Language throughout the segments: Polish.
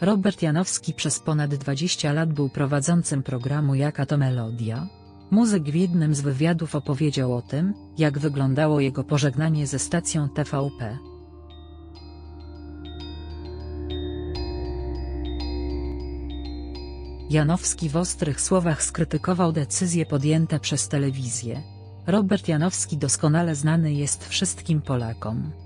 Robert Janowski przez ponad 20 lat był prowadzącym programu Jaka to Melodia. Muzyk w jednym z wywiadów opowiedział o tym, jak wyglądało jego pożegnanie ze stacją TVP. Janowski w ostrych słowach skrytykował decyzje podjęte przez telewizję. Robert Janowski doskonale znany jest wszystkim Polakom.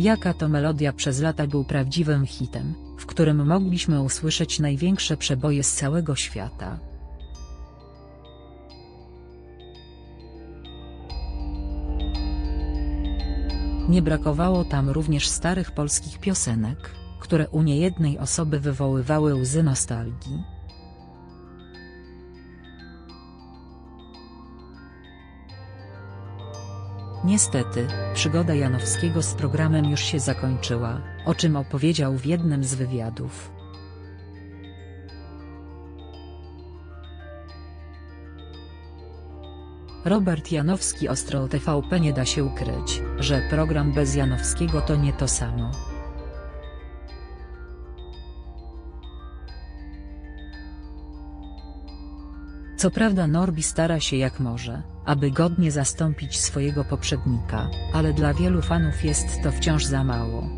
Jaka to melodia przez lata był prawdziwym hitem, w którym mogliśmy usłyszeć największe przeboje z całego świata. Nie brakowało tam również starych polskich piosenek, które u niejednej osoby wywoływały łzy nostalgii. Niestety, przygoda Janowskiego z programem już się zakończyła, o czym opowiedział w jednym z wywiadów. Robert Janowski ostro TVP nie da się ukryć, że program bez Janowskiego to nie to samo. Co prawda Norbi stara się jak może, aby godnie zastąpić swojego poprzednika, ale dla wielu fanów jest to wciąż za mało.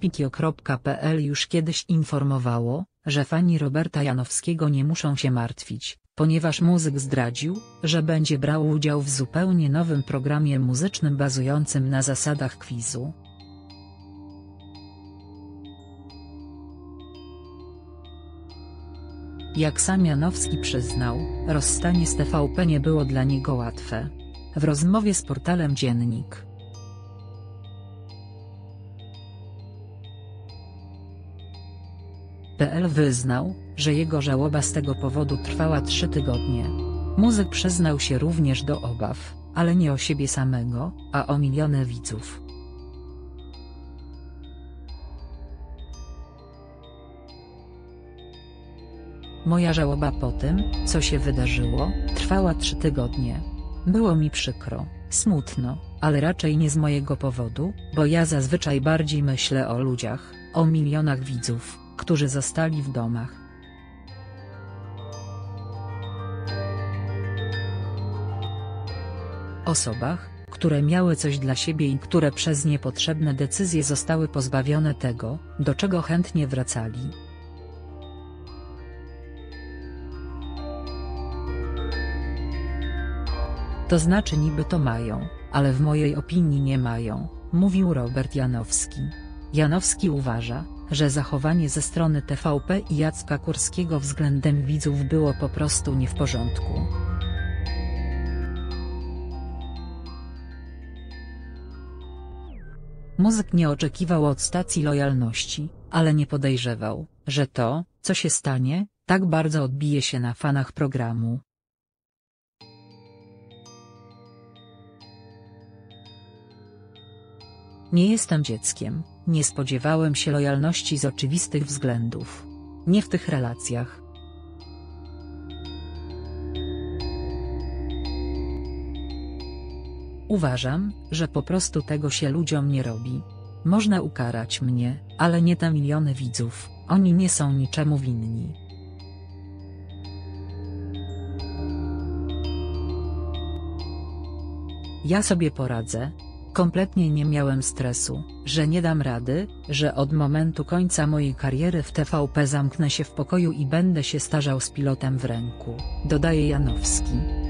Pitio.pl już kiedyś informowało, że fani Roberta Janowskiego nie muszą się martwić, ponieważ muzyk zdradził, że będzie brał udział w zupełnie nowym programie muzycznym bazującym na zasadach quizu. Jak sam Janowski przyznał, rozstanie z TVP nie było dla niego łatwe. W rozmowie z portalem Dziennik. PL wyznał, że jego żałoba z tego powodu trwała trzy tygodnie. Muzyk przyznał się również do obaw, ale nie o siebie samego, a o miliony widzów. Moja żałoba po tym, co się wydarzyło, trwała trzy tygodnie. Było mi przykro, smutno, ale raczej nie z mojego powodu, bo ja zazwyczaj bardziej myślę o ludziach, o milionach widzów, którzy zostali w domach. Osobach, które miały coś dla siebie i które przez niepotrzebne decyzje zostały pozbawione tego, do czego chętnie wracali. To znaczy niby to mają, ale w mojej opinii nie mają, mówił Robert Janowski. Janowski uważa, że zachowanie ze strony TVP i Jacka Kurskiego względem widzów było po prostu nie w porządku. Muzyk nie oczekiwał od stacji lojalności, ale nie podejrzewał, że to, co się stanie, tak bardzo odbije się na fanach programu. Nie jestem dzieckiem, nie spodziewałem się lojalności z oczywistych względów. Nie w tych relacjach. Uważam, że po prostu tego się ludziom nie robi. Można ukarać mnie, ale nie te miliony widzów, oni nie są niczemu winni. Ja sobie poradzę, Kompletnie nie miałem stresu, że nie dam rady, że od momentu końca mojej kariery w TVP zamknę się w pokoju i będę się starzał z pilotem w ręku, dodaje Janowski.